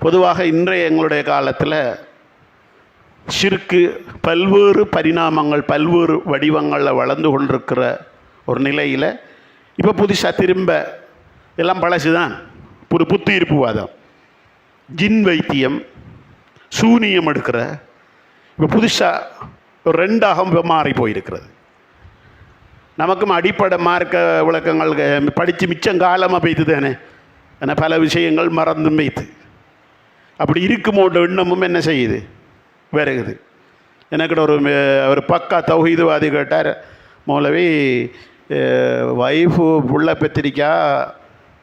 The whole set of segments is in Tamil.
பொதுவாக இன்றைய எங்களுடைய காலத்தில் சிறுக்கு பல்வேறு பரிணாமங்கள் பல்வேறு வடிவங்களில் வளர்ந்து கொண்டிருக்கிற ஒரு நிலையில் இப்போ புதுசாக திரும்ப எல்லாம் பழசு தான் புது புத்து ஜின் வைத்தியம் சூனியம் எடுக்கிற இப்போ புதுசாக ஒரு ரெண்டாக மாறி போயிருக்கிறது. நமக்கும் அடிப்படை மார்க்க விளக்கங்கள் படித்து மிச்சம் காலமாக பெய்து தானே ஏன்னா பல விஷயங்கள் மறந்தும் வைத்து. அப்படி இருக்குமோன்ற எண்ணமும் என்ன செய்யுது? வருகுது. எனக்கிட்ட ஒரு ஒரு பக்கா தௌஹீதுவாதி கேட்டார் மூலவி ஒய்ஃபு புள்ள பெத்திரிக்கா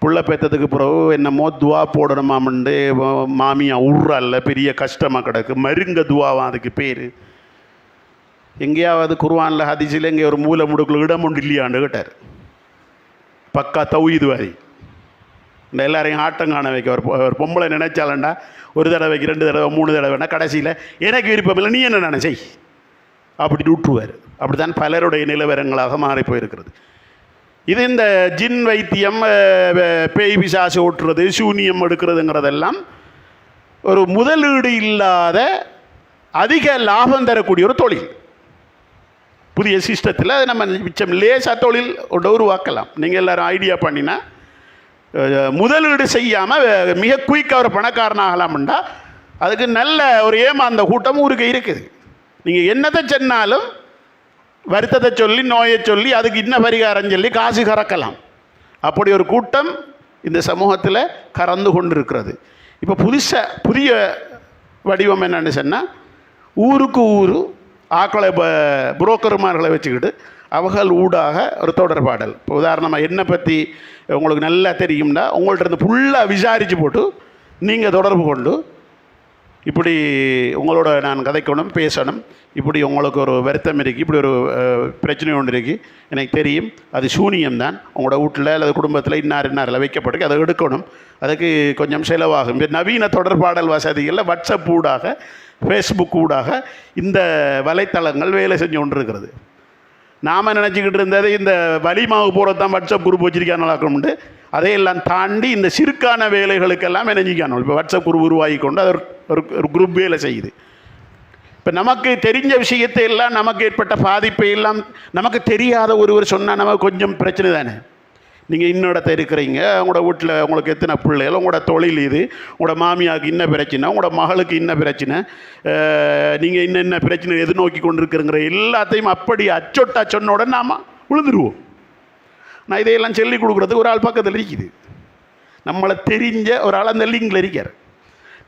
புள்ள பெற்றதுக்கு பிறகு என்னமோ துவா போடணுமாமண்டு மாமியா உர்றல்ல பெரிய கஷ்டமாக கிடக்கு மருங்க துவாவாம் அதுக்கு பேர். எங்கேயாவது குர்வானில் ஹதீஸில் எங்கே ஒரு மூலை முடுக்கில் இடம் ஒன்று இல்லையான்னு கேட்டார். பக்கா தௌஹீதுவாதி. இந்த எல்லாரையும் ஆட்டம் காண வைக்க. ஒரு ஒரு பொம்பளை நினைச்சாலண்டா ஒரு தடவைக்கு ரெண்டு தடவை மூணு தடவைனா கடைசியில் எனக்கு விருப்பம் இல்லை நீ என்ன நினைச்சை அப்படி விட்டுருவார் அப்படித்தான் பலருடைய நிலவரங்களாக மாறி போயிருக்கிறது இது இந்த ஜின் வைத்தியம் பேய் பிசாசு ஓட்டுறது சூனியம் எடுக்கிறதுங்கிறதெல்லாம் ஒரு முதலீடு இல்லாத அதிக லாபம் தரக்கூடிய ஒரு தொழில். புதிய சிஸ்டத்தில் அதை நம்ம மிச்சம் லேசாக தொழில் ஒன்று உருவாக்கலாம். நீங்கள் எல்லோரும் ஐடியா பண்ணினா முதலீடு செய்யாமல் மிக குயிக்காக ஒரு பணக்காரனாகலாம்டா. அதுக்கு நல்ல ஒரு ஏமாந்த கூட்டமும் ஊருக்கு இருக்குது. நீங்கள் என்னத்தை சொன்னாலும் வருத்தத்தை சொல்லி நோயை சொல்லி அதுக்கு இன்ன பரிகாரம் சொல்லி காசு கறக்கலாம். அப்படி ஒரு கூட்டம் இந்த சமூகத்தில் கறந்து கொண்டு இருக்கிறது இப்போ புதுசாக புதிய வடிவம் என்னென்னு சொன்னால் ஊருக்கு ஊர் ஆக்களை ப- புரோக்கர்மார்களை வச்சுக்கிட்டு அவர்கள் ஊடாக ஒரு தொடர்பாடல். இப்போ உதாரணமாக என்னை பற்றி உங்களுக்கு நல்லா தெரியும்னா உங்கள்கிட்ட இருந்து ஃபுல்லாக விசாரித்து போட்டு நீங்கள் தொடர்பு கொண்டு இப்படி உங்களோட நான் கதைக்கணும் பேசணும். இப்படி உங்களுக்கு ஒரு வருத்தம் இருக்குது இப்படி ஒரு பிரச்சனை ஒன்று இருக்குது எனக்கு தெரியும் அது சூனியம் தான் உங்களோட வீட்டில் அல்லது குடும்பத்தில் இன்னார் இன்னாரில் வைக்கப்பட்டு அதை எடுக்கணும். அதுக்கு கொஞ்சம் செலவாகும். நவீன தொடர்பாடல் வசதிகளில் வாட்ஸ்அப் ஊடாக ஃபேஸ்புக் ஊடாக இந்த வலைத்தளங்கள் வேலை செஞ்சு கொண்டு இருக்கிறது நாம் நினச்சிக்கிட்டு இருந்தது இந்த வலிமாவு போகிறது தான் வாட்ஸ்அப் குரூப் வச்சிருக்கானலாக்கணும்ட்டு அதையெல்லாம் தாண்டி இந்த சிறுக்கான வேலைகளுக்கெல்லாம் இணைஞ்சிக்கானோம் இப்போ வாட்ஸ்அப் குரூப் உருவாகி கொண்டு அது ஒரு ஒரு ஒரு குரூப் வேலை செய்யுது. இப்போ நமக்கு தெரிஞ்ச விஷயத்தை எல்லாம் நமக்கு ஏற்பட்ட பாதிப்பை எல்லாம் நமக்கு தெரியாத ஒருவர் சொன்னால் நமக்கு கொஞ்சம் பிரச்சனை தானே? நீங்கள் இன்னொடத்த இருக்கிறீங்க உங்களோட வீட்டில் உங்களுக்கு எத்தனை பிள்ளைகள் உங்களோட தொழில் இது உங்களோட மாமியாவுக்கு இன்ன பிரச்சனை உங்களோட மகளுக்கு இன்ன பிரச்சனை நீங்கள் இன்ன என்ன பிரச்சனை எதிர்நோக்கி கொண்டிருக்கிறங்கிற எல்லாத்தையும் அப்படி அச்சொட்டா சொன்ன உடனே நாம் விழுந்துருவோம். நான் இதையெல்லாம் சொல்லி கொடுக்குறதுக்கு ஒரு ஆள் பக்கத்தில் இருக்குது. நம்மளை தெரிஞ்ச ஒரு ஆள் அந்த லிங்கில் இருக்கார்.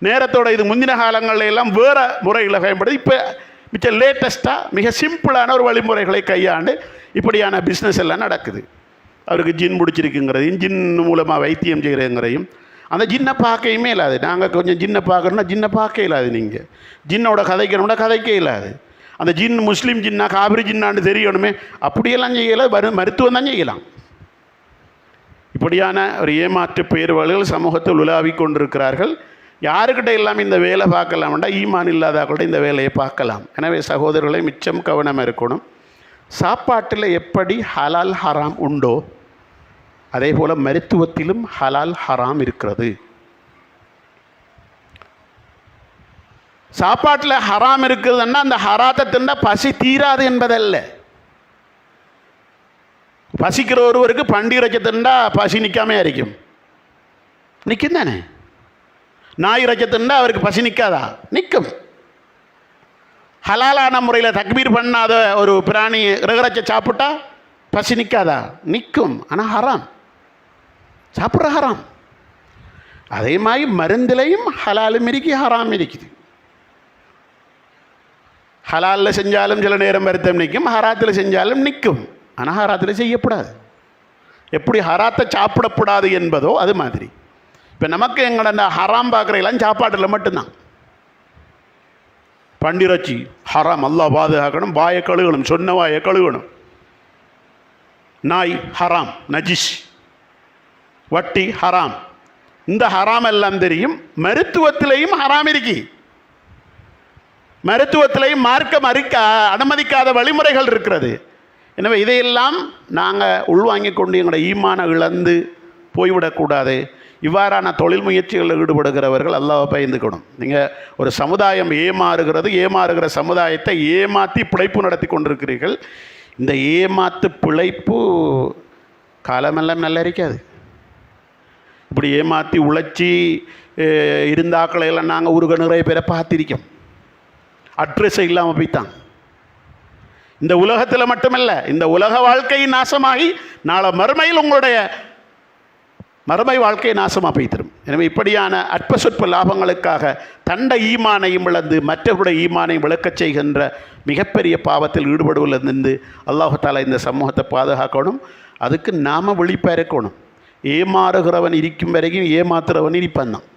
நேரத்தோட இது முந்தின காலங்களில் எல்லாம் வேறு முறைகளை பயன்படுது இப்போ மிச்ச லேட்டஸ்ட்டாக மிக சிம்பிளான ஒரு வழிமுறைகளை கையாண்டு இப்படியான பிஸ்னஸ் எல்லாம் நடக்குது. அவருக்கு ஜின் பிடிச்சிருக்குங்கிறதையும் ஜின் மூலமாக வைத்தியம் செய்கிறதுங்கிறதையும் அந்த ஜின்னை பார்க்கையுமே இல்லாது. நாங்கள் கொஞ்சம் ஜின்னை பார்க்கணுன்னா ஜின்னை பார்க்க இல்லாது நீங்கள் ஜின்னோட கதைக்கணும்னா கதைக்க இல்லாது. அந்த ஜின் முஸ்லீம் ஜின்னா காபிரி ஜின்னான்னு தெரியணுமே. அப்படியெல்லாம் செய்யலை மரு மருத்துவம் தான் செய்யலாம். இப்படியான ஒரு ஏமாற்று பேர்வழிகள் சமூகத்தில் உலாவிக் கொண்டிருக்கிறார்கள். யாருக்கிட்ட எல்லாம் இந்த வேலை பார்க்கலாம்டா ஈமான் இல்லாத கூட இந்த வேலையை பார்க்கலாம். எனவே சகோதரர்களை மிச்சம் கவனம் இருக்கணும். சாப்பாட்டில் எப்படி ஹலால் ஹராம் உண்டோ அதே போல் மருத்துவத்திலும் ஹலால் ஹராம் இருக்கிறது. சாப்பாட்டில் ஹராம் இருக்குதுன்னா அந்த ஹராத்தை தின்னா பசி தீராது என்பதல்ல. பசிக்கிற ஒருவருக்கு பண்டி இறைச்சி திண்டா பசி நிற்காமே இருக்கும் நிற்கும் தானே? நாய் இறைச்சி திண்டா அவருக்கு பசி நிற்காதா நிற்கும் ஹலாலான முறையில் தக்பீர் பண்ணாத ஒரு பிராணி ரகரச்சை சாப்பிட்டா பசி நிற்காதா நிற்கும் ஆனால் ஹராம். சாப்பிட்ற ஹராம். அதே மாதிரி மருந்துலையும் ஹலாலும் இருக்கு ஹராம் இருக்குது. ஹலாலில் செஞ்சாலும் சில நேரம் வருத்தம் நிற்கும் ஹராத்தில் செஞ்சாலும் நிற்கும். ஆனால் ஹராத்தில் செய்யக்கூடாது எப்படி ஹராத்தை சாப்பிடக்கூடாது என்பதோ அது மாதிரி. இப்போ நமக்கு எங்களோட அந்த ஹராம் பார்க்குறையெல்லாம் சாப்பாட்டில் மட்டும்தான். பண்டிரச்சி ஹராம் அல்லா பாதுகாக்கணும் வாயை கழுகணும் சொன்ன வாயை கழுகணும் நாய் ஹராம் நஜிஷ் வட்டி ஹராம். இந்த ஹராம் எல்லாம் தெரியும். மருத்துவத்திலையும் ஹராம் இருக்கு. மருத்துவத்திலையும் மார்க்க மறுக்க அனுமதிக்காத வழிமுறைகள் இருக்கிறது. எனவே இதையெல்லாம் நாங்கள் உள்வாங்கிக் கொண்டு எங்களோட ஈமான இழந்து போய்விடக்கூடாது இவ்வாறான தொழில் முயற்சிகளில் ஈடுபடுகிறவர்கள் அல்லாவை பயந்துக்கணும். நீங்கள் ஒரு சமுதாயம் ஏமாறுகிறது ஏமாறுகிற சமுதாயத்தை ஏமாற்றி பிழைப்பு நடத்தி கொண்டிருக்கிறீர்கள். இந்த ஏமாத்து பிழைப்பு காலமெல்லாம் நல்லா இருக்காது. இப்படி ஏமாற்றி உழைச்சி இருந்தாக்களை எல்லாம் நாங்கள் உருக நிறைய பேரை பார்த்திருக்கோம். அட்ரஸை இல்லாமல் போய்த்தான் இந்த உலகத்தில் மட்டுமல்ல இந்த உலக வாழ்க்கை நாசமாகி நாளை மறுமையில் உங்களுடைய மறுமை வாழ்க்கை நாசமாக போய்த்திரும். எனவே இப்படியான அற்ப சொற்ப லாபங்களுக்காக தண்ட ஈமானையும் இழந்து மற்றவருடைய ஈமானையும் விளக்கச் செய்கின்ற மிகப்பெரிய பாவத்தில் ஈடுபடுவதிலிருந்து அல்லாஹு தாலா இந்த சமூகத்தை பாதுகாக்கணும். அதுக்கு நாம் விழிப்பாக இருக்கணும். ஏமாறுகிறவன் இருக்கும் வரைக்கும் ஏமாத்துறவன் இருப்பான் தான்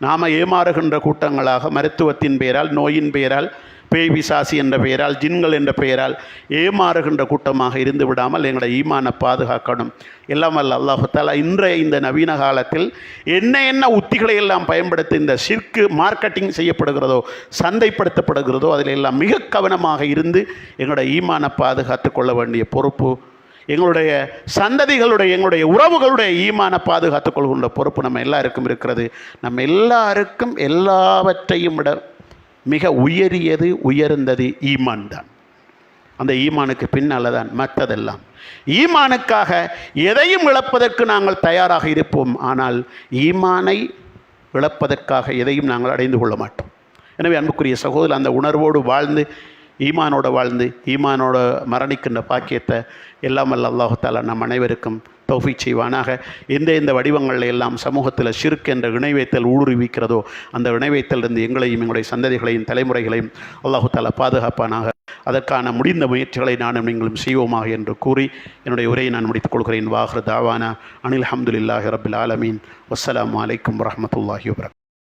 நாம் ஏமாறுகின்ற கூட்டங்களாக மருத்துவத்தின் பெயரால் நோயின் பெயரால் பேய் பிசாசி என்ற பெயரால் ஜின்கள் என்ற பெயரால் ஏமாறுகின்ற கூட்டமாக இருந்து விடாமல் எங்களை ஈமான பாதுகாக்கணும். எல்லாம் வல்ல அல்லாஹாலா இன்றைய இந்த நவீன காலத்தில் என்ன என்ன உத்திகளை எல்லாம் பயன்படுத்தி இந்த சிற்கு மார்க்கெட்டிங் செய்யப்படுகிறதோ சந்தைப்படுத்தப்படுகிறதோ அதில் எல்லாம் மிக கவனமாக இருந்து எங்களோட ஈமான பாதுகாத்து கொள்ள வேண்டிய பொறுப்பு எங்களுடைய சந்ததிகளுடைய எங்களுடைய உறவுகளுடைய ஈமான பாதுகாத்துக் கொள்கின்ற பொறுப்பு நம்ம எல்லாருக்கும் இருக்கிறது. நம்ம எல்லாருக்கும் எல்லாவற்றையும் விட மிக உயரியது உயர்ந்தது ஈமான் தான். அந்த ஈமானுக்கு பின்னால் தான் மற்றதெல்லாம். ஈமானுக்காக எதையும் இழப்பதற்கு நாங்கள் தயாராக இருப்போம். ஆனால் ஈமானை இழப்பதற்காக எதையும் நாங்கள் அடைந்து கொள்ள மாட்டோம். எனவே அன்புக்குரிய சகோதரர் அந்த உணர்வோடு வாழ்ந்து ஈமானோட வாழ்ந்து ஈமானோட மரணிக்கின்ற பாக்கியத்தை எல்லாம் அல்ல அல்லாஹு தாலா நம் அனைவருக்கும் தௌஃபி செய்வானாக. எந்த எந்த வடிவங்களில் எல்லாம் சமூகத்தில் ஷிர்க் என்ற இணைவைத்தல் ஊடுருவிக்கிறதோ அந்த இணைவைத்தலிருந்து எங்களையும் எங்களுடைய சந்ததிகளையும் தலைமுறைகளையும் அல்லாஹு தாலா பாதுகாப்பானாக. அதற்கான முடிந்த முயற்சிகளை நானும் நீங்களும் செய்வோமாக என்று கூறி என்னுடைய உரையை நான் முடித்துக் கொள்கிறேன். வாஹர் தாவானா அனில் அஹமதுல்லாஹி ரபில் ஆலமீன். வஸ்ஸலாமு அலைக்கும் வரமத்துல்லாஹி வபரக்